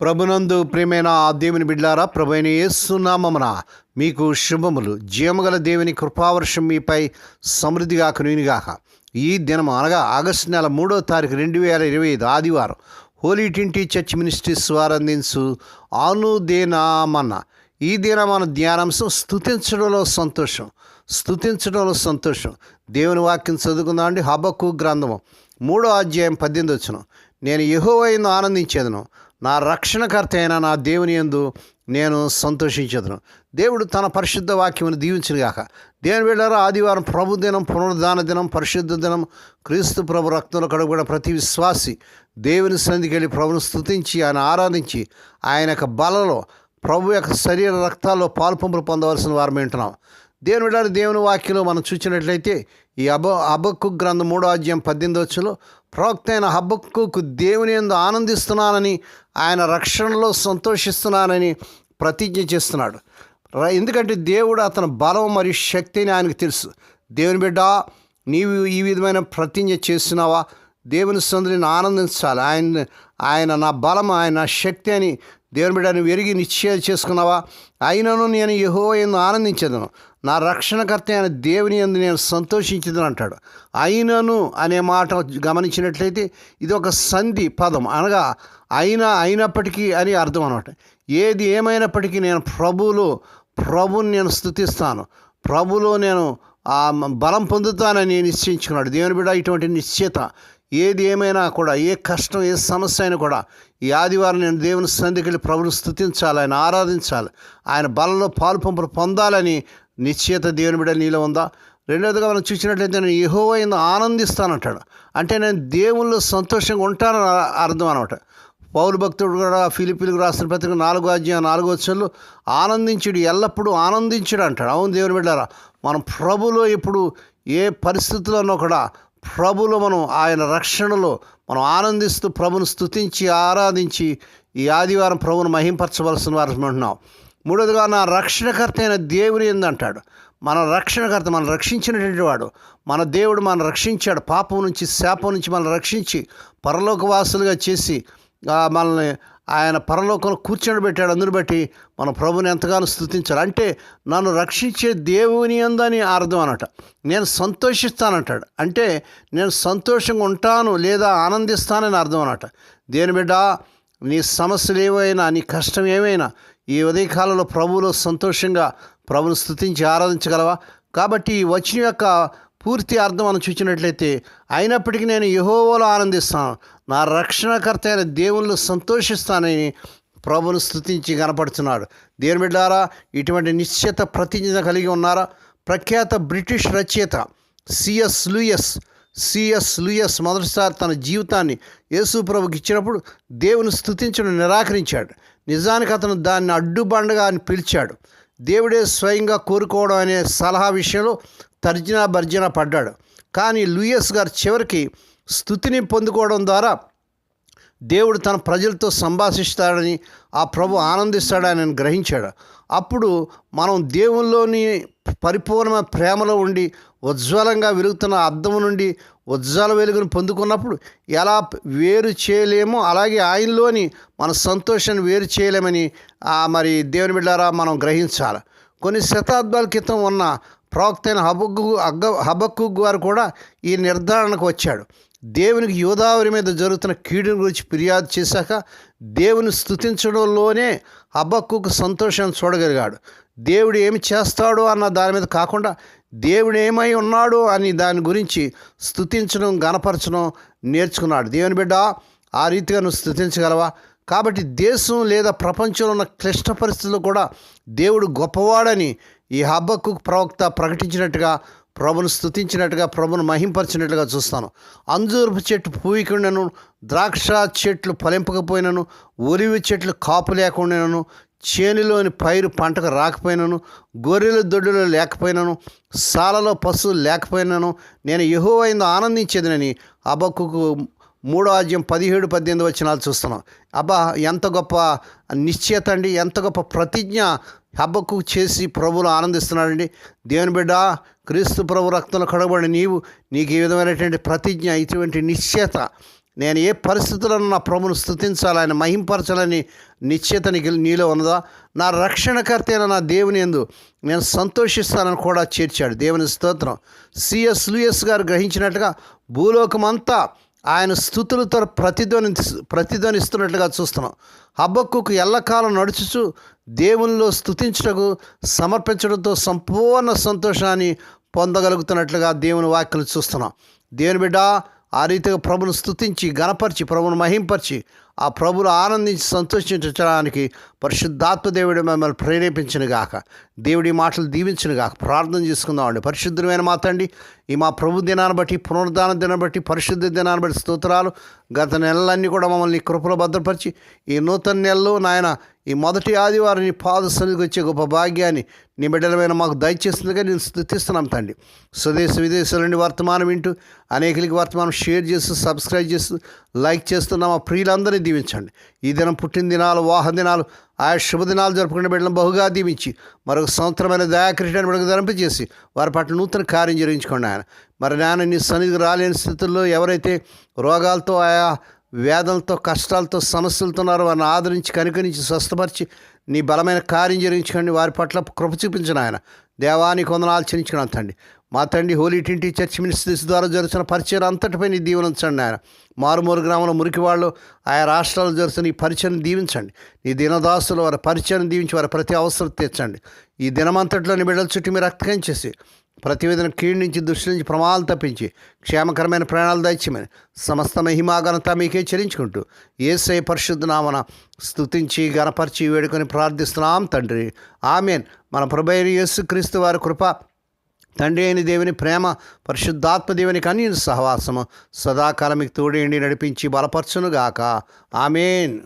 ప్రభునందు ప్రేమైన ఆ దేవుని బిడ్డారా ప్రభైన ఏసునామమున మీకు శుభములు. జీవగల దేవుని కృపావర్షం మీపై సమృద్ధిగా కనుగాక ఈ దినం అనగా ఆగస్టు నెల మూడో తారీఖు రెండు వేల ఇరవై ఐదు ఆదివారం హోలీ టింటి చర్చ్ మినిస్ట్రీస్ వారు అందించు ఆనుదేనామన్న ఈ దిన మన ధ్యానాంశం స్థుతించడంలో సంతోషం. స్థుతించడంలో సంతోషం. దేవుని వాక్యం చదువుకుందాం అండి. హబక్కు గ్రంథము మూడో అధ్యాయం పద్దెనిమిది వచ్చిన నేను యహోవైందు ఆనందించేదను. నా రక్షణకర్త అయిన నా దేవుని యందు నేను సంతోషించేదను. దేవుడు తన పరిశుద్ధ వాక్యమును దీవించినగాక దేవుని వెళ్ళారా ఆదివారం ప్రభు దినం పునరుద్ధాన దినం పరిశుద్ధ దినం క్రీస్తు ప్రభు రక్తంలో కడుగుబడిన ప్రతి విశ్వాసి దేవుని సన్నిధికి వెళ్ళి ప్రభును స్తుతించి ఆయన ఆరాధించి ఆయన యొక్క బలలో ప్రభు యొక్క శరీర రక్తాల్లో పాల్పంపులు పొందవలసిన వారు వింటున్నాం. దేవుని విడారు దేవుని వాక్యంలో మనం చూసినట్లయితే ఈ అబ అబక్కు గ్రంథం మూడో అధ్యాయం పద్దెనిమిది వచ్చులో ప్రవక్తైన హబ్బక్కు దేవుని ఎందు ఆనందిస్తున్నానని ఆయన రక్షణలో సంతోషిస్తున్నానని ప్రతిజ్ఞ చేస్తున్నాడు. ఎందుకంటే దేవుడు అతని బలం మరియు శక్తిని ఆయనకు తెలుసు. దేవుని బిడ్డ నీవు ఈ విధమైన ప్రతిజ్ఞ చేస్తున్నావా? దేవుని సందుని ఆనందించాలి. ఆయన ఆయన నా బలం ఆయన నా శక్తి అని దేవుని బిడ్డ నువ్వు ఎరిగి నిశ్చయం చేసుకున్నావా? అయినను నేను యహో ఎందు ఆనందించదును. నా రక్షణకర్త అయిన దేవుని ఎందు నేను సంతోషించదును అంటాడు. అయినను అనే మాట గమనించినట్లయితే ఇది ఒక సంధి పదం. అనగా అయినా అయినప్పటికీ అని అర్థం అనమాట. ఏది ఏమైనప్పటికీ నేను ప్రభువులు ప్రభుని నేను స్థుతిస్తాను. ప్రభులో నేను బలం పొందుతానని నిశ్చయించుకున్నాడు. దేవుని బిడ్డ ఇటువంటి నిశ్చయత ఏది ఏమైనా కూడా ఏ కష్టం ఏ సమస్య అయినా కూడా ఈ ఆదివారం నేను దేవుని సన్నిధికి వెళ్ళి ప్రభుని స్థుతించాలి ఆయన ఆరాధించాలి ఆయన బలంలో పాలు పంపులు పొందాలని నిశ్చయత దేవుని బిడ్డ నీలో ఉందా? రెండవదిగా మనం చూసినట్లయితే నేను యహో అయింది ఆనందిస్తానంటాడు. అంటే నేను దేవుళ్ళు సంతోషంగా ఉంటానని అర్థం అనమాట. పౌరు భక్తుడు కూడా ఫిలిపిలకు రాసిన పత్రిక నాలుగో అధ్యాయం నాలుగో వచ్చలు ఆనందించుడు ఎల్లప్పుడూ ఆనందించుడు అంటాడు. అవును దేవుని బిడ్డారా మనం ప్రభులో ఇప్పుడు ఏ పరిస్థితుల్లోనో కూడా ప్రభులో మనం ఆయన రక్షణలో మనం ఆనందిస్తూ ప్రభును స్తుతించి ఆరాధించి ఈ ఆదివారం ప్రభును మహింపరచవలసిన వారు అంటున్నాం మూడోదిగా నా రక్షణకర్త అయిన దేవుని ఏందంటాడు మన రక్షణకర్త మనం రక్షించినటువంటి వాడు. మన దేవుడు మనం రక్షించాడు. పాపం నుంచి శాపం నుంచి మనం రక్షించి పరలోకవాసులుగా చేసి మనల్ని ఆయన పరలోకంలో కూర్చొని పెట్టాడు. అందుని బట్టి మన ప్రభుని ఎంతగానో స్థుతించాలి అంటే నన్ను రక్షించే దేవుని అందని అర్థం అనట నేను సంతోషిస్తానంటాడు. అంటే నేను సంతోషంగా ఉంటాను లేదా ఆనందిస్తానని అర్థం అనట దేని బిడ్డ నీ సమస్యలు ఏవైనా నీ కష్టం ఏమైనా ఈ ఉదయకాలంలో ప్రభువులో సంతోషంగా ప్రభుని స్థుతించి ఆరాధించగలవా? కాబట్టి ఈ వచ్చిన యొక్క పూర్తి అర్థం మనం చూసినట్లయితే అయినప్పటికీ నేను యహోవోలో ఆనందిస్తాను. నా రక్షణకర్త అయిన దేవుళ్ళు సంతోషిస్తానని ప్రభును స్థుతించి కనపడుతున్నాడు. దేని బిడ్డారా ఇటువంటి నిశ్చిత ప్రతిజ్ఞ కలిగి ఉన్నారా? ప్రఖ్యాత బ్రిటిష్ రచయిత సిఎస్ లూయస్ సిఎస్ లూయస్ మొదటిసారి తన జీవితాన్ని యేసు ప్రభుకి ఇచ్చినప్పుడు దేవుని స్థుతించడం నిరాకరించాడు. నిజానికి అతను దాన్ని అడ్డుబండగా అని పిలిచాడు. దేవుడే స్వయంగా కోరుకోవడం అనే సలహా విషయంలో తర్జన భర్జన పడ్డాడు. కానీ లూయస్ గారు చివరికి స్థుతిని పొందుకోవడం ద్వారా దేవుడు తన ప్రజలతో సంభాషిస్తాడని ఆ ప్రభు ఆనందిస్తాడని ఆయన గ్రహించాడు. అప్పుడు మనం దేవుల్లోని పరిపూర్ణమైన ప్రేమలో ఉండి ఉజ్వలంగా వెలుగుతున్న అద్దం నుండి ఉజ్వల వెలుగును పొందుకున్నప్పుడు ఎలా వేరు చేయలేమో అలాగే ఆయనలోని మన సంతోషాన్ని వేరు చేయలేమని మరి దేవుని బిడ్డారా మనం గ్రహించాలి. కొన్ని శతాబ్దాల క్రితం ఉన్న ప్రవక్తైన అయిన హబక్కు అగ్గ హబక్కు గారు కూడా ఈ నిర్ధారణకు వచ్చాడు. దేవునికి యోదావరి మీద జరుగుతున్న కీడుని గురించి ఫిర్యాదు చేశాక దేవుని స్థుతించడంలోనే హబక్కుకు సంతోషాన్ని చూడగలిగాడు. దేవుడు ఏమి చేస్తాడు అన్న దాని మీద కాకుండా దేవుడు ఏమై ఉన్నాడు అని దాని గురించి స్థుతించడం గనపరచడం నేర్చుకున్నాడు. దేవుని బిడ్డ ఆ రీతిగా నువ్వు స్థుతించగలవా కాబట్టి దేశం లేదా ప్రపంచంలో ఉన్న క్లిష్ట పరిస్థితులు కూడా దేవుడు గొప్పవాడని ఈ హబ్బకు ప్రవక్త ప్రకటించినట్టుగా ప్రభును స్థుతించినట్టుగా ప్రభును మహింపరిచినట్టుగా చూస్తాను. అంజూరపు చెట్టు పూయకుండాను ద్రాక్ష చెట్లు ఫలింపకపోయినను ఒలివి చెట్లు కాపు లేకుండాను చేనులోని పైరు పంటకు రాకపోయినను గొర్రెల దొడ్డులో లేకపోయినను సాలలో పశువులు లేకపోయినను నేను యహోవైందో ఆనందించేదనని అబక్కుకు మూడో అధ్యాయం పదిహేడు పద్దెనిమిది వచ్చినాలు చూస్తున్నాం. అబ్బా ఎంత గొప్ప నిశ్చయత అండి ఎంత గొప్ప ప్రతిజ్ఞ హబ్బకు చేసి ప్రభులు ఆనందిస్తున్నాడండి. దేవుని బిడ్డ క్రీస్తు ప్రభు రక్తంలో కడగబడి నీవు నీకు ఈ విధమైనటువంటి ప్రతిజ్ఞ ఇటువంటి నిశ్చయత నేను ఏ పరిస్థితులను నా ప్రభును స్థుతించాలి ఆయన మహింపరచాలని నిశ్చయత నీలో ఉన్నదా? నా రక్షణకర్త అయిన నా దేవుని ఎందు నేను సంతోషిస్తానని కూడా చేర్చాడు. దేవుని స్తోత్రం. సిఎస్ లూయస్ గారు గ్రహించినట్టుగా భూలోకమంతా ఆయన స్థుతులతో ప్రతిధ్వని ప్రతిధ్వనిస్తున్నట్లుగా చూస్తున్నాం. హబ్బక్కుకు ఎల్లకాలం నడుచుచు దేవునిలో స్థుతించుటకు సమర్పించడంతో సంపూర్ణ సంతోషాన్ని పొందగలుగుతున్నట్లుగా దేవుని వాక్యలు చూస్తున్నాం. దేవుని బిడ్డ ఆ రీతిగా ప్రభును స్థుతించి గణపరిచి ప్రభును మహింపరిచి ఆ ప్రభులు ఆనందించి సంతోషించడానికి పరిశుద్ధాత్మ దేవుడు మిమ్మల్ని ప్రేరేపించిన గాక. దేవుడి మాటలు దీవించిన గాక. ప్రార్థన చేసుకుందామండి పరిశుద్ధమైన మా ఈ మా ప్రభు దినాన్ని బట్టి పునరుద్ధాన దినాన్ని బట్టి పరిశుద్ధ దినాన్ని బట్టి స్తోత్రాలు. గత నెలలన్నీ కూడా మమ్మల్ని నీ కృపలో భద్రపరిచి ఈ నూతన నెలలో నాయన ఈ మొదటి ఆదివారం నీ పాద సన్నిధికి వచ్చే గొప్ప భాగ్యాన్ని నీ బిడ్డలమైన మాకు దయచేస్తుందిగా నేను స్థుతిస్తున్నాం తండ్రి. స్వదేశ విదేశాల నుండి వర్తమానం వింటూ అనేకలకి వర్తమానం షేర్ చేస్తూ సబ్స్క్రైబ్ చేస్తూ లైక్ చేస్తున్న మా ప్రియులందరినీ దీవించండి. ఈ దినం పుట్టిన దినాలు దినాలు ఆయా శుభదినాలు జరుపుకునే బిడ్డలను బహుగా దీవించి మరొక సంవత్సరమైన దయాకృష్ణ బిడ్డకు ధరింపజేసి వారి పట్ల నూతన కార్యం జరిగించుకోండి ఆయన. మరి నాన్న నీ సన్నిధికి రాలేని స్థితుల్లో ఎవరైతే రోగాలతో ఆయా వేదనలతో కష్టాలతో సమస్యలతో ఉన్నారో వారిని ఆదరించి కనుకరించి స్వస్థపరిచి నీ బలమైన కార్యం జరిగించుకోండి. వారి పట్ల కృప చూపించిన ఆయన. దేవానికి కొందనాలు చెల్లించుకున్నాను తండ్రి. మా తండ్రి హోలీ టింటి చర్చ్ మినిస్ట్రీస్ ద్వారా జరుగుతున్న పరిచయం అంతటిపై నీ దీవెనించండి ఆయన. మారుమూరు గ్రామంలో మురికి వాళ్ళు ఆయా రాష్ట్రాలు జరుగుతున్న ఈ పరిచయం దీవించండి. ఈ దినదాసులు వారి పరిచయం దీవించి వారి ప్రతి అవసరం తీర్చండి. ఈ దినమంతట్లో నీ బిడ్డల చుట్టూ మీరు రక్తకం చేసి ప్రతివేదన కీడు నుంచి దృష్టి నుంచి ప్రమాదాలు తప్పించి క్షేమకరమైన ప్రాణాలు దాచ్యమని సమస్త మహిమాఘనత మీకే చెల్లించుకుంటూ ఏసై పరిశుద్ధనామన స్థుతించి గణపరిచి వేడుకొని ప్రార్థిస్తున్నాం తండ్రి. ఆమెన్. మన ప్రభైన యేసు క్రీస్తు వారి కృప తండ్రి అయిన దేవుని ప్రేమ పరిశుద్ధాత్మ దేవుని కన్యని సహవాసము సదాకాలం మీకు తోడేండి నడిపించి బలపరచునుగాక. ఆమెన్.